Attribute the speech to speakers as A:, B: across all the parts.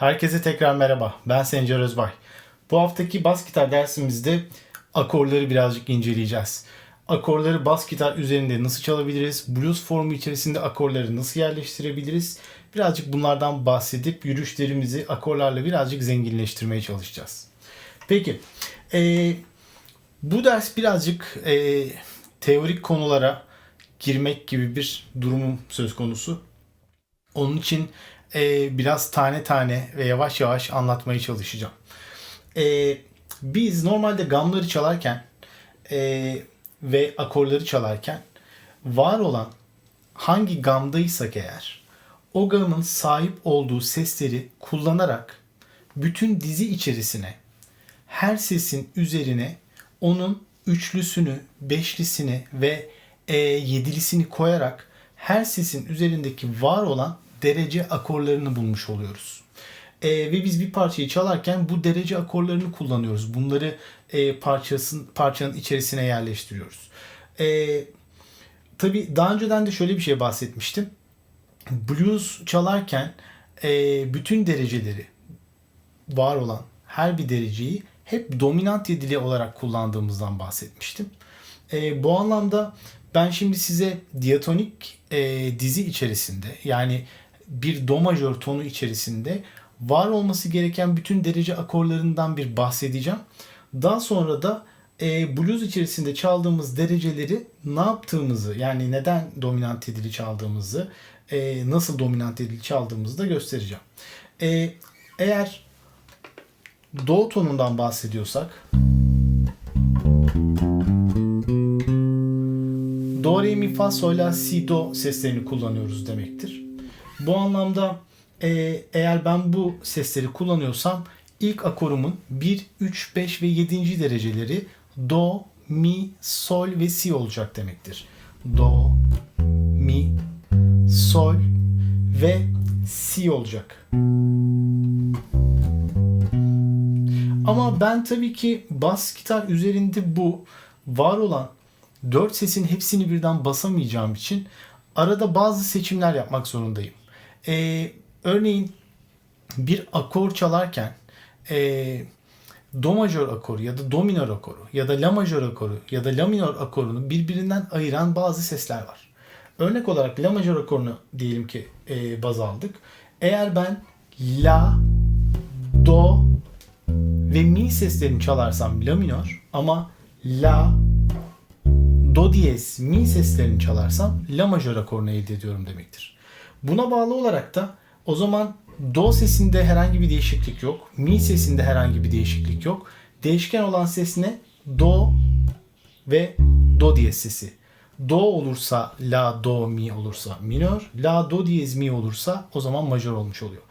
A: Herkese tekrar merhaba. Ben Sencer Özbay. Bu haftaki bas gitar dersimizde akorları birazcık inceleyeceğiz. Akorları bas gitar üzerinde nasıl çalabiliriz? Blues formu içerisinde akorları nasıl yerleştirebiliriz? Birazcık bunlardan bahsedip yürüyüşlerimizi akorlarla birazcık zenginleştirmeye çalışacağız. Peki, eee, bu ders birazcık eee, teorik konulara girmek gibi bir durumum söz konusu. Onun için e, biraz tane tane ve yavaş yavaş anlatmaya çalışacağım. E, biz normalde gamları çalarken e, ve akorları çalarken var olan hangi gamdaysak eğer o gamın sahip olduğu sesleri kullanarak bütün dizi içerisine her sesin üzerine onun üçlüsünü, beşlisini ve e, yedilisini koyarak her sesin üzerindeki var olan derece akorlarını bulmuş oluyoruz. E, ve biz bir parçayı çalarken bu derece akorlarını kullanıyoruz. Bunları e, parçasın, parçanın içerisine yerleştiriyoruz. E, tabii daha önceden de şöyle bir şey bahsetmiştim. Blues çalarken e, bütün dereceleri var olan her bir dereceyi hep dominant yedili olarak kullandığımızdan bahsetmiştim. E, bu anlamda ben şimdi size diatonik e, dizi içerisinde yani bir do majör tonu içerisinde var olması gereken bütün derece akorlarından bir bahsedeceğim. Daha sonra da e, blues içerisinde çaldığımız dereceleri ne yaptığımızı yani neden dominant yedili çaldığımızı e, nasıl dominant yedili çaldığımızı da göstereceğim. E, eğer do tonundan bahsediyorsak do, re, mi, fa, sol, la, si, do seslerini kullanıyoruz demektir. Bu anlamda e, eğer ben bu sesleri kullanıyorsam ilk akorumun 1, 3, 5 ve 7. dereceleri do, mi, sol ve si olacak demektir. Do, mi, sol ve si olacak. Ama ben tabii ki bas gitar üzerinde bu var olan dört sesin hepsini birden basamayacağım için arada bazı seçimler yapmak zorundayım. Ee, örneğin bir akor çalarken e, do majör akoru ya da do minör akoru ya da la majör akoru ya da la minör akorunu birbirinden ayıran bazı sesler var. Örnek olarak la majör akorunu diyelim ki e, baz aldık. Eğer ben la, do ve mi seslerini çalarsam la minör ama la, do diyez, mi seslerini çalarsam la majör akorunu elde ediyorum demektir. Buna bağlı olarak da o zaman do sesinde herhangi bir değişiklik yok. Mi sesinde herhangi bir değişiklik yok. Değişken olan ses ne? Do ve do diyez sesi. Do olursa la do mi olursa minör, la do diyez mi olursa o zaman majör olmuş oluyor.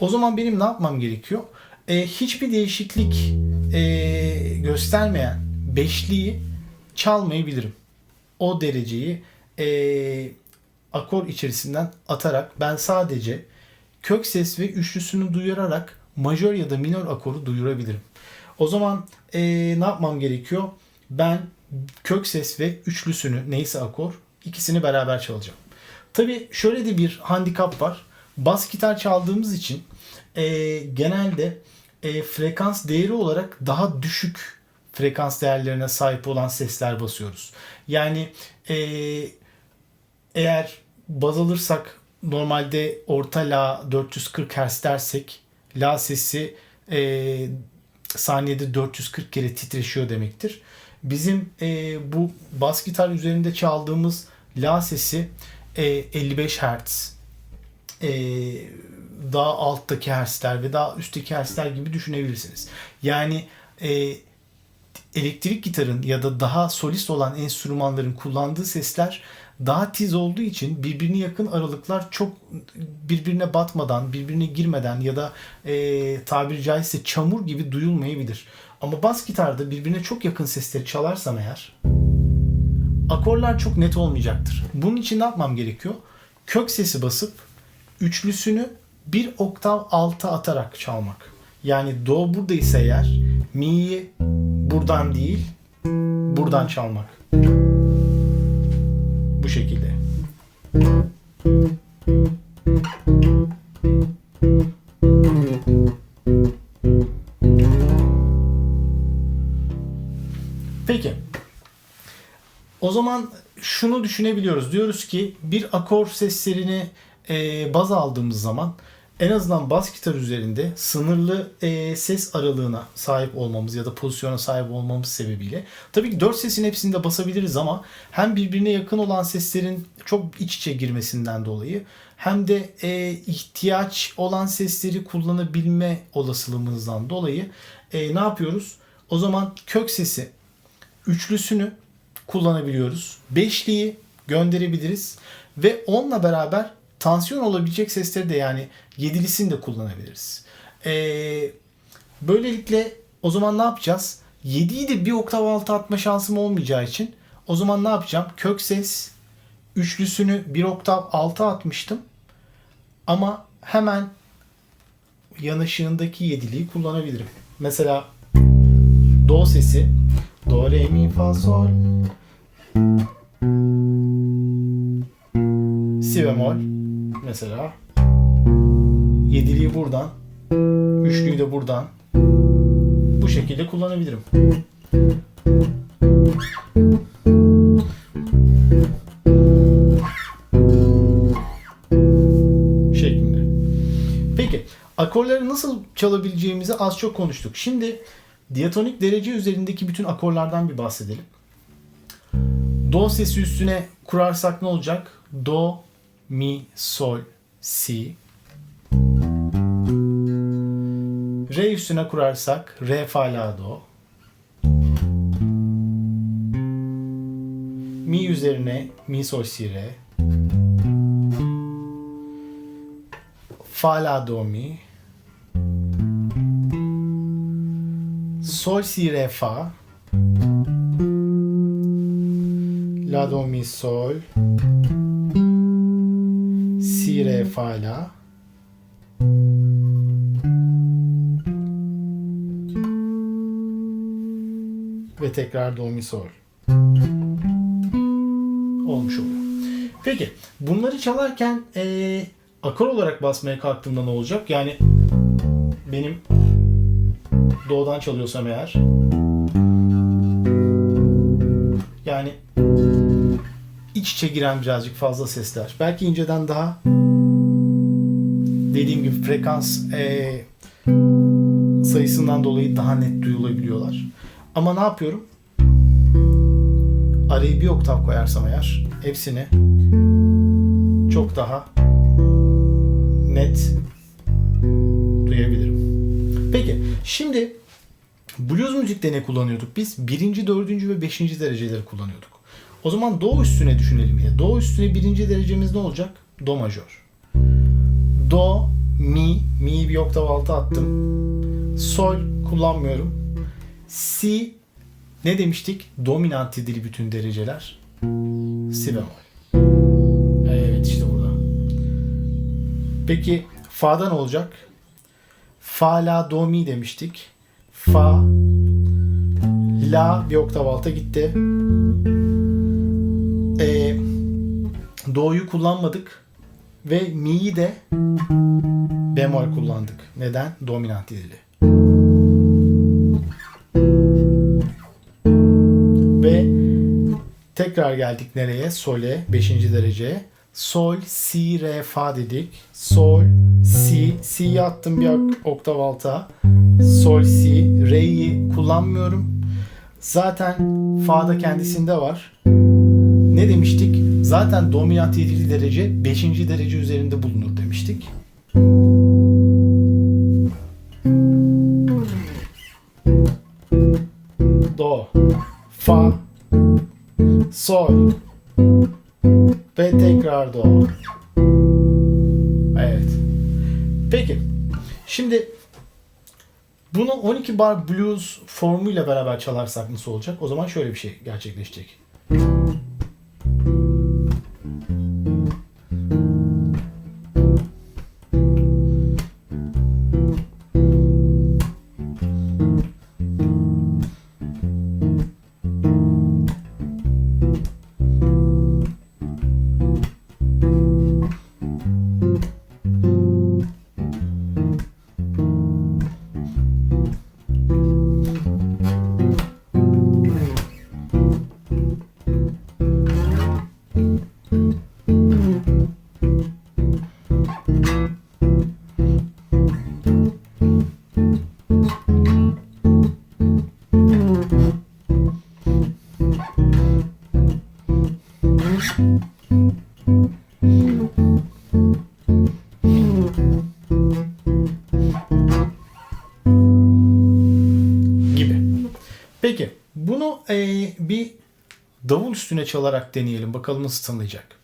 A: O zaman benim ne yapmam gerekiyor? Ee, hiçbir değişiklik e, göstermeyen beşliği çalmayabilirim. O dereceyi e, akor içerisinden atarak ben sadece kök ses ve üçlüsünü duyurarak majör ya da minör akoru duyurabilirim. O zaman e, ne yapmam gerekiyor? Ben kök ses ve üçlüsünü neyse akor ikisini beraber çalacağım. Tabi şöyle de bir handikap var. Bas gitar çaldığımız için e, genelde e, frekans değeri olarak daha düşük frekans değerlerine sahip olan sesler basıyoruz. Yani e, eğer baz alırsak normalde orta la 440 Hz dersek la sesi e, saniyede 440 kere titreşiyor demektir. Bizim e, bu bas gitar üzerinde çaldığımız la sesi e, 55 Hz e, daha alttaki Hz'ler ve daha üstteki Hz'ler gibi düşünebilirsiniz. Yani e, elektrik gitarın ya da daha solist olan enstrümanların kullandığı sesler daha tiz olduğu için birbirine yakın aralıklar çok birbirine batmadan, birbirine girmeden ya da e, tabiri caizse çamur gibi duyulmayabilir. Ama bas gitarda birbirine çok yakın sesleri çalarsam eğer akorlar çok net olmayacaktır. Bunun için ne yapmam gerekiyor? Kök sesi basıp üçlüsünü bir oktav alta atarak çalmak. Yani do buradaysa eğer mi'yi buradan değil buradan çalmak. Bu şekilde. Peki. O zaman şunu düşünebiliyoruz. Diyoruz ki bir akor seslerini e, baz aldığımız zaman en azından bas gitar üzerinde sınırlı e, ses aralığına sahip olmamız ya da pozisyona sahip olmamız sebebiyle tabii ki dört sesin hepsini de basabiliriz ama hem birbirine yakın olan seslerin çok iç içe girmesinden dolayı hem de e, ihtiyaç olan sesleri kullanabilme olasılığımızdan dolayı e, ne yapıyoruz? O zaman kök sesi üçlüsünü kullanabiliyoruz. Beşliyi gönderebiliriz ve onunla beraber tansiyon olabilecek sesleri de yani yedilisini de kullanabiliriz. Ee, böylelikle o zaman ne yapacağız? 7'yi de bir oktav altı atma şansım olmayacağı için o zaman ne yapacağım? Kök ses üçlüsünü bir oktav altı atmıştım. Ama hemen yanışığındaki yediliği kullanabilirim. Mesela do sesi do re mi fa sol si bemol mesela yediliği buradan üçlüyü de buradan bu şekilde kullanabilirim. şeklinde. Peki akorları nasıl çalabileceğimizi az çok konuştuk. Şimdi diatonik derece üzerindeki bütün akorlardan bir bahsedelim. Do sesi üstüne kurarsak ne olacak? Do, mi, sol, si. Re üstüne kurarsak re, fa, la, do. Mi üzerine mi, sol, si, re. Fa, la, do, mi. Sol, si, re, fa. La, do, mi, sol. Si, re, fa, la. Ve tekrar do, mi, sol. Olmuş oluyor. Peki bunları çalarken eee akor olarak basmaya kalktığımda ne olacak? Yani benim do'dan çalıyorsam eğer yani iç içe giren birazcık fazla sesler. Belki inceden daha dediğim gibi frekans eee, sayısından dolayı daha net duyulabiliyorlar. Ama ne yapıyorum? Arayı bir oktav koyarsam eğer hepsini çok daha net duyabilirim. Peki şimdi blues müzikte ne kullanıyorduk biz? Birinci, dördüncü ve beşinci dereceleri kullanıyorduk. O zaman do üstüne düşünelim ya. Do üstüne birinci derecemiz ne olacak? Do majör. Do, mi, mi'yi bir oktav altı attım. Sol kullanmıyorum. Si ne demiştik? Dominant idili bütün dereceler. Si bemol. Evet işte burada. Peki fa'da ne olacak? Fa, la, do, mi demiştik. Fa, la bir oktav alta gitti. Ee, do'yu kullanmadık. Ve mi'yi de bemol kullandık. Neden? Dominant idili. Ve tekrar geldik nereye? Sol'e, 5. dereceye. Sol, si, re, fa dedik. Sol, si, si'yi attım bir ok- oktav alta. Sol, si, re'yi kullanmıyorum. Zaten fa'da kendisinde var. Ne demiştik? Zaten dominant yedili derece 5. derece üzerinde bulunur demiştik. Do, fa, sol ve tekrar do. Evet. Peki. Şimdi bunu 12 bar blues formuyla beraber çalarsak nasıl olacak? O zaman şöyle bir şey gerçekleşecek. Bunu e, bir davul üstüne çalarak deneyelim. Bakalım nasıl tanıyacak.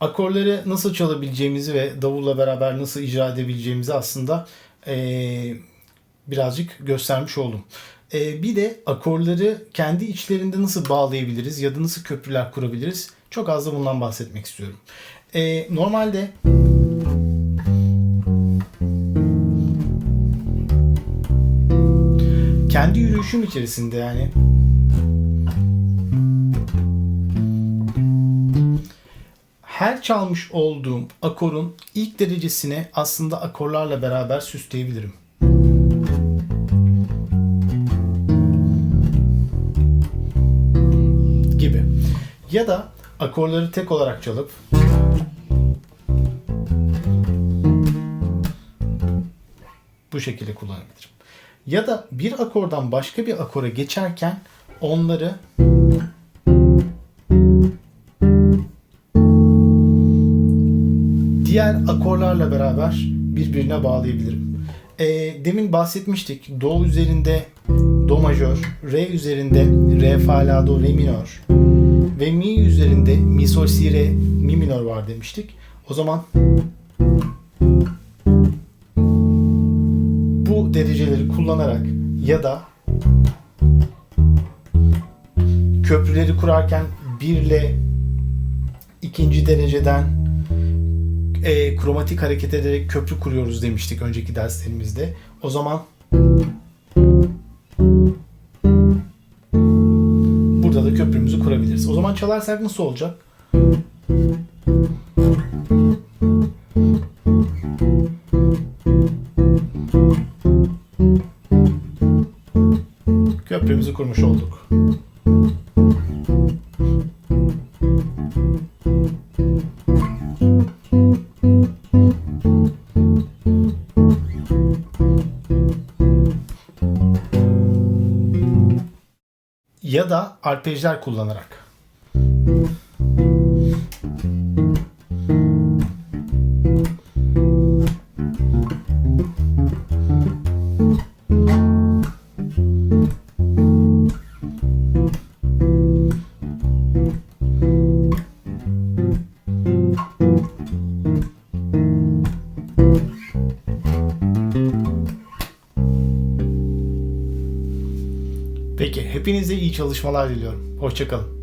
A: Akorları nasıl çalabileceğimizi ve davulla beraber nasıl icra edebileceğimizi aslında eee, birazcık göstermiş oldum. Eee, bir de akorları kendi içlerinde nasıl bağlayabiliriz ya da nasıl köprüler kurabiliriz çok az da bundan bahsetmek istiyorum. Eee, normalde kendi yürüyüşüm içerisinde yani her çalmış olduğum akorun ilk derecesini aslında akorlarla beraber süsleyebilirim. Gibi. Ya da akorları tek olarak çalıp bu şekilde kullanabilirim. Ya da bir akordan başka bir akora geçerken onları diğer akorlarla beraber birbirine bağlayabilirim. E, demin bahsetmiştik. Do üzerinde Do majör, Re üzerinde Re fa la do re minör ve Mi üzerinde Mi sol si re mi minör var demiştik. O zaman bu dereceleri kullanarak ya da köprüleri kurarken bir ile ikinci dereceden e, kromatik hareket ederek köprü kuruyoruz demiştik önceki derslerimizde. O zaman burada da köprümüzü kurabiliriz. O zaman çalarsak nasıl olacak? Köprümüzü kurmuş olduk. Arpejler kullanarak. Hepinize iyi çalışmalar diliyorum. Hoşçakalın.